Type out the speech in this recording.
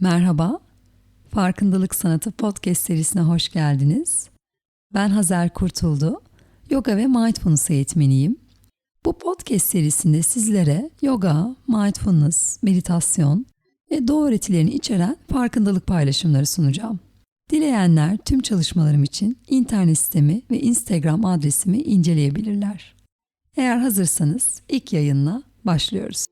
Merhaba, Farkındalık Sanatı Podcast serisine hoş geldiniz. Ben Hazer Kurtuldu, yoga ve mindfulness eğitmeniyim. Bu podcast serisinde sizlere yoga, mindfulness, meditasyon ve doğa öğretilerini içeren farkındalık paylaşımları sunacağım. Dileyenler tüm çalışmalarım için internet sitemi ve Instagram adresimi inceleyebilirler. Eğer hazırsanız ilk yayınla başlıyoruz.